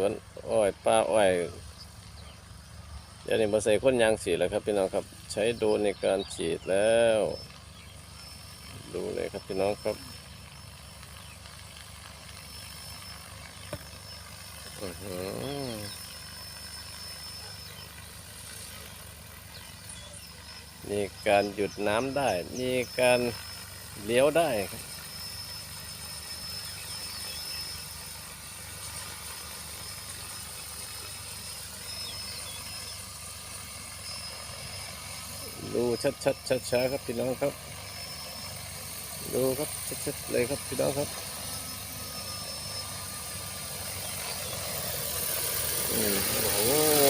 วนอ้อยป้าอ้อยเดี๋ยวนี้มาใส่คนยางฉีดแล้วครับพี่น้องครับใช้โดนในการฉีดแล้ว ดูเลยครับพี่น้องครับอือหือมีการหยุดน้ำได้ มีการเลี้ยวได้ครับ ดูชัดชัดช้าๆครับพี่น้องครับ ดูครับชัดชัดเลยครับพี่น้องครับโอ้โห